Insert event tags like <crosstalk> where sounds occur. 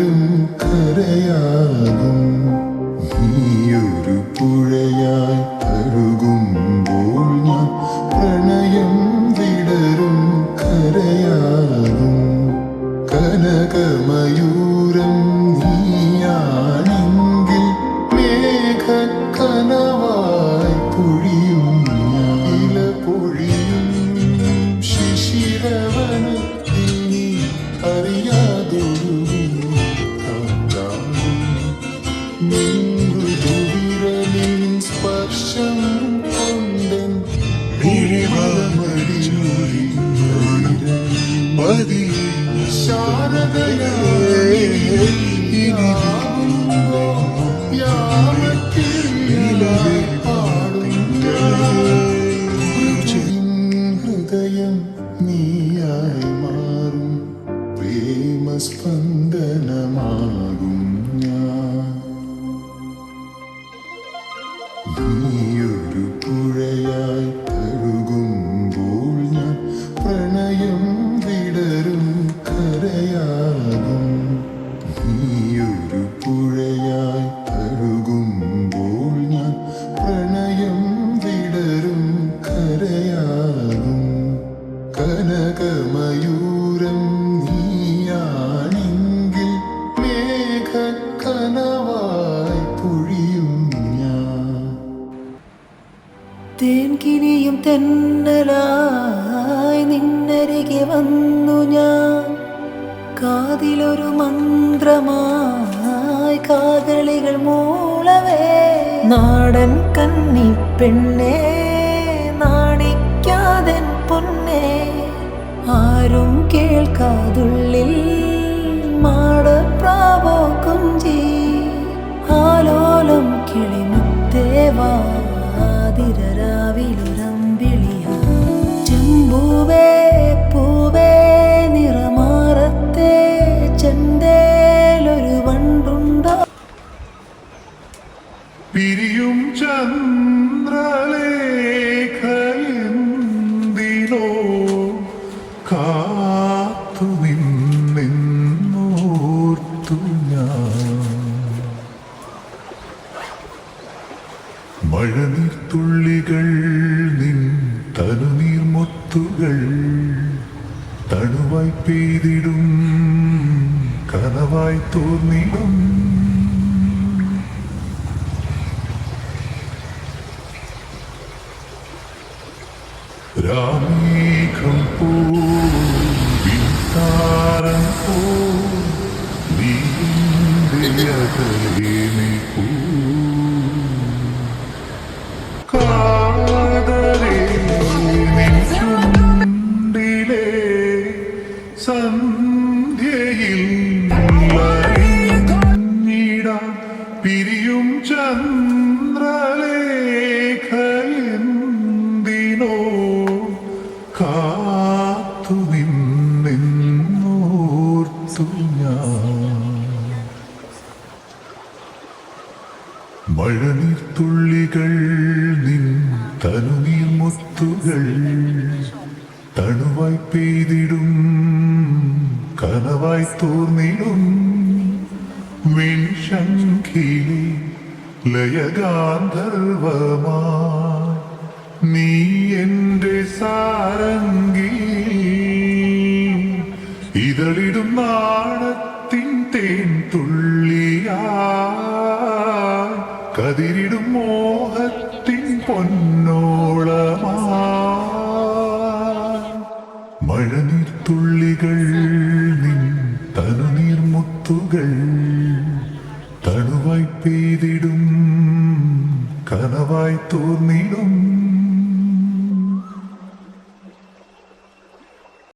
ും കരയാകും. നീയൊരു പുഴയായി തഴുകുമ്പോൾ ഞാൻ പ്രണയം കനകമയൂരം നീയാണെങ്കിൽ മേഘക്കനവായി പൊഴിയും ഇല പൊഴിയും. ശിശിരവനത്തിൽ നീ പാടും ഹൃദയം നീയായി മാറും പ്രേമസ്പന്ദനമാകും ഞാൻ കരയാകും കനകമയൂരം നീയാണെങ്കിൽ മേഘക്കനവായി പൊഴിയും ഞാൻ. തെന്നലായി നിന്നരികെ ഞാൻ. കാതിലൊരു മന്ത്രമായി കാതളികൾ മൂളവേ. നാടൻ കന്നി പെണ്ണേ. ആരും കേൾക്കാതുള്ളിൽ മാടപ്രാവോ കുഞ്ചി ആലോലം കിളിമുത്തേവാതിരരാവിലുരമ്പിളിയ മഴനീർത്തുള്ളികൾ നിൻ തനുനീർമൊത്തുകൾ തണുവായി പെയ്തിടും കനവായി തോന്നിടും രാമേഘം പോ വിത്താരം പോ നീന്റെ <laughs> സന്ധ്യയിൽ ലയിഞ്ഞിടാം പിരിയും ചന്ദ്രലേഖയെന്തിനോ കാത്തു നിന്നോർത്തു ഞാൻ. മഴനീർത്തുള്ളികൾ നിൻ തനുനീർമുത്തുകൾ തണുവായി പെയ്തിടും കനവായി തോർന്നിടും. വിൻശങ്കിലെ ലയഗാന്ധർവമാ നീ എന്റെ സാരംഗി. ഇതളിടും നാണത്തിൻ തേൻ തുള്ളിയാ കതിരിടും മോഹത്തിൻ പൊന്നോളമാ മഴനീർത്തുള്ളികൾ നിൻ തനുനീർമുത്തുകൾ തണുവായി പെയ്തിടും കനവായി തോർന്നിടും.